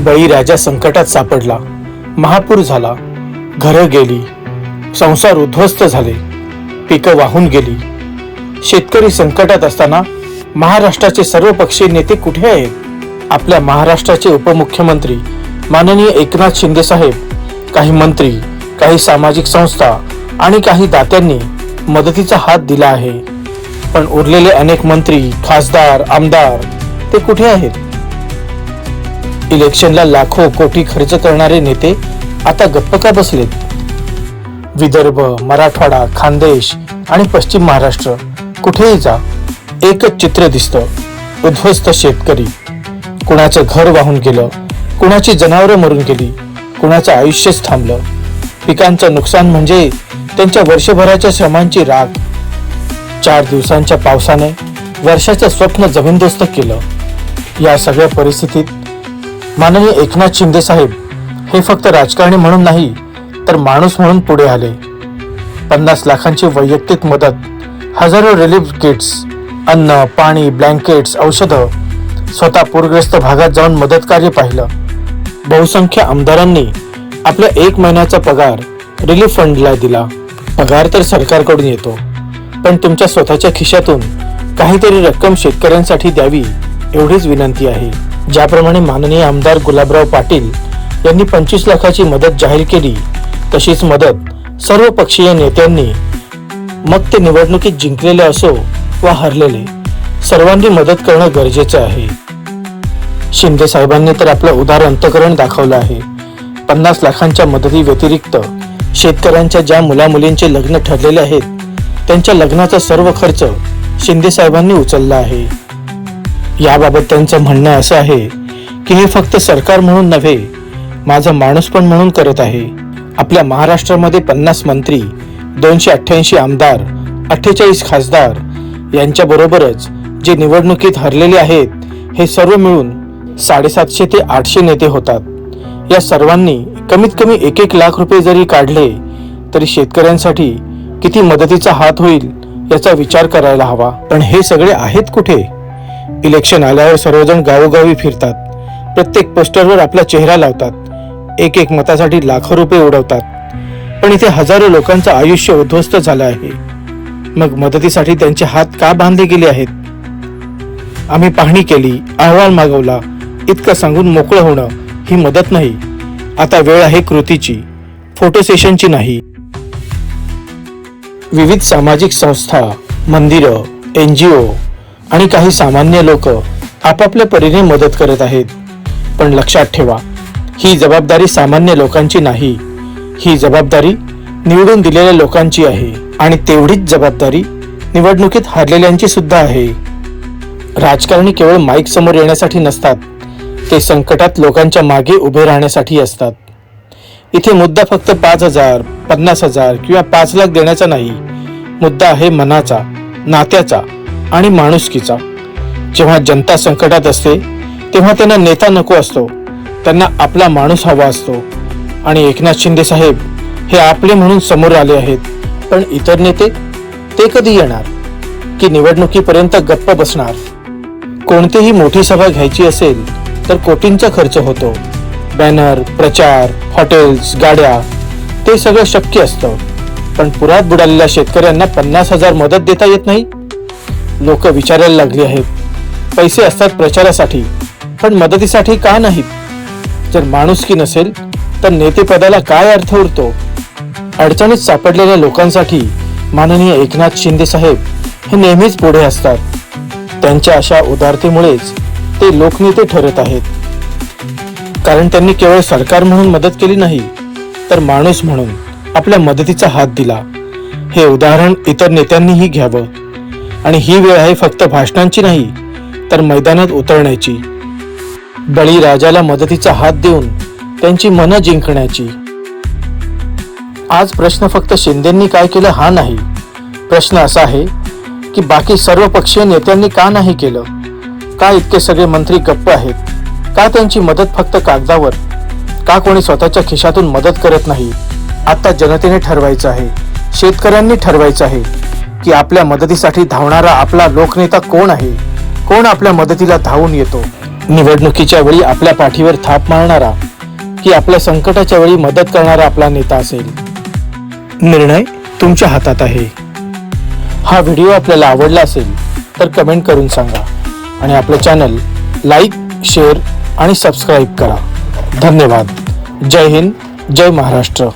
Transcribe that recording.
बळीराजा संकटात सापडला. महापूर झाला. घरं गेली. संसार उद्ध्वस्त झाले. पिकं वाहून गेली. शेतकरी संकटात असताना महाराष्ट्राचे सर्व पक्षीय नेते कुठे आहेत? आपल्या महाराष्ट्राचे उपमुख्यमंत्री माननीय एकनाथ शिंदे साहेब काही मंत्री काही सामाजिक संस्था आणि काही दात्यांनी मदतीचा हात दिला आहे. पण उरलेले अनेक मंत्री खासदार आमदार ते कुठे आहेत? इलेक्शनला लाखो कोटी खर्च करणारे नेते आता गप्प का बसलेत? विदर्भ मराठवाडा खानदेश आणि पश्चिम महाराष्ट्र कुठेही जा एकच चित्र दिसतं उद्ध्वस्त शेतकरी. कुणाचं घर वाहून गेलं कुणाची जनावरं मरून गेली कुणाचं आयुष्यच थांबलं. पिकांचं नुकसान म्हणजे त्यांच्या वर्षभराच्या श्रमांची राख. चार दिवसांच्या पावसाने वर्षाचं स्वप्न जमीनदोस्त केलं. या सगळ्या परिस्थितीत माननीय एकनाथ शिंदे साहेब हे फक्त राजकारणी म्हणून नाही तर माणूस म्हणून पुढे आले. पन्नास लाखांची वैयक्तिक मदत हजारो रिलीफ किट्स अन्न पाणी ब्लँकेट्स औषधं स्वतः पूरग्रस्त भागात जाऊन मदत कार्य पाहिलं. बहुसंख्य आमदारांनी आपल्या एक महिन्याचा पगार रिलीफ फंडला दिला. पगार तर सरकारकडून येतो पण तुमच्या स्वतःच्या खिशातून काहीतरी रक्कम शेतकऱ्यांसाठी द्यावी एवढीच विनंती आहे. ज्याप्रमाणे माननीय आमदार गुलाबराव पाटील यांनी पंचवीस लाखाची मदत जाहीर केली तशीच मदत सर्व पक्षीय नेत्यांनी मग ते निवडणुकीत जिंकलेले असो वा हरलेले सर्वांनी मदत करणं गरजेचं आहे. शिंदे साहेबांनी तर आपलं उदार अंतकरण दाखवलं आहे. पन्नास लाखांच्या मदती व्यतिरिक्त शेतकऱ्यांच्या ज्या मुलामुलींचे लग्न ठरलेले आहेत त्यांच्या लग्नाचा सर्व खर्च शिंदे साहेबांनी उचलला आहे. याबाबत त्यांचं म्हणणं असं आहे की हे फक्त सरकार म्हणून नव्हे माझा माणूस पण म्हणून करत आहे. आपल्या महाराष्ट्रामध्ये पन्नास मंत्री दोनशे अठ्ठ्याऐंशी आमदार अठ्ठेचाळीस खासदार यांच्याबरोबरच जे निवडणुकीत हरलेले आहेत हे सर्व मिळून साडेसातशे ते आठशे नेते होतात. या सर्वांनी कमीत कमी एक एक लाख रुपये जरी काढले तरी शेतकऱ्यांसाठी किती मदतीचा हात होईल याचा विचार करायला हवा. पण हे सगळे आहेत कुठे? इलेक्शन आल्यावर सर्वजण गावोगावी फिरतात. प्रत्येक पोस्टरवर आपला चेहरा लावतात. एक एक मतासाठी लाखो रुपये उडवतात. पण इथे हजारो लोकांचं आयुष्य उद्ध्वस्त झालं आहे. मग मदतीसाठी त्यांचे हात का बांधले गेले आहेत? आम्ही पाहणी केली अहवाल मागवला. इतकं सांगून मोकळं होणं ही मदत नाही. आता वेळ आहे कृतीची. फोटो सेशनची नाही. विविध सामाजिक संस्था मंदिरं एन जी ओ आणि काही सामान्य लोक आपापल्या परीने मदत करत आहेत. पण लक्षात ठेवा ही जबाबदारी सामान्य लोकांची नाही. ही जबाबदारी निवडून दिलेल्या लोकांची आहे आणि तेवढीच जबाबदारी निवडणुकीत हारलेल्यांची सुद्धा आहे. राजकारणी केवळ माईक समोर येण्यासाठी नसतात ते संकटात लोकांच्या मागे उभे राहण्यासाठी असतात. इथे मुद्दा फक्त पाच हजार पन्नास हजार किंवा पाच लाख देण्याचा नाही मुद्दा आहे मनाचा नात्याचा. आणि माणुसकीचा. जेव्हा जनता संकटात असते तेव्हा त्यांना नेता नको असतो. त्यांना आपला माणूस हवा असतो. आणि एकनाथ शिंदे साहेब हे आपले म्हणून समोर आले आहेत. पण इतर नेते? ते कधी येणार? की निवडणुकीपर्यंत गप्प बसणार? कोणतीही मोठी सभा घ्यायची असेल तर कोटींचा खर्च होतो. बॅनर प्रचार हॉटेल्स गाड्या ते सगळं शक्य असतं. पण पुरात बुडालेल्या शेतकऱ्यांना पन्नास हजार मदत देता येत नाही? लोक विचारायला लागली आहेत. पैसे असतात प्रचारासाठी पण मदतीसाठी का नाहीत? जर माणुसकी नसेल तर नेतेपदाला काय अर्थ उरतो? अडचणीत सापडलेल्या लोकांसाठी माननीय एकनाथ शिंदे साहेब हे नेहमीच पुढे असतात. त्यांच्या अशा उदारतेमुळेच ते लोकनेते ठरत आहेत. कारण त्यांनी केवळ सरकार म्हणून मदत केली नाही तर माणूस म्हणून आपल्या मदतीचा हात दिला. हे उदाहरण इतर नेत्यांनीही घ्यावं. आणि ही वेळ आहे फक्त भाषणांची नाही तर मैदानात उतरण्याची. बळीराजाला मदतीचा हात देऊन त्यांची मनं जिंकण्याची. आज प्रश्न फक्त शिंदेंनी काय केलं हा नाही. प्रश्न असा आहे की बाकी सर्व पक्षीय नेत्यांनी का नाही केलं? का इतके सगळे मंत्री गप्प आहेत? का त्यांची मदत फक्त कागदावर? का कोणी स्वतःच्या खिशातून मदत करत नाही? आता जनतेने ठरवायचं आहे शेतकऱ्यांनी ठरवायचं आहे. की आपल्या मदतीसाठी धावणारा आपला लोकनेता कोण आहे? कोण आपल्या मदतीला धावून येतो? निवडणुकीच्या वेळी आपल्या पाठीवर थाप मारणारा की आपल्या संकटाच्या वेळी मदत करणारा आपला नेता असेल? निर्णय तुमच्या हातात आहे. हा व्हिडिओ आपल्याला आवडला असेल तर कमेंट करून सांगा आणि आपलं चॅनल लाईक शेअर आणि सबस्क्राईब करा. धन्यवाद. जय हिंद जय महाराष्ट्र.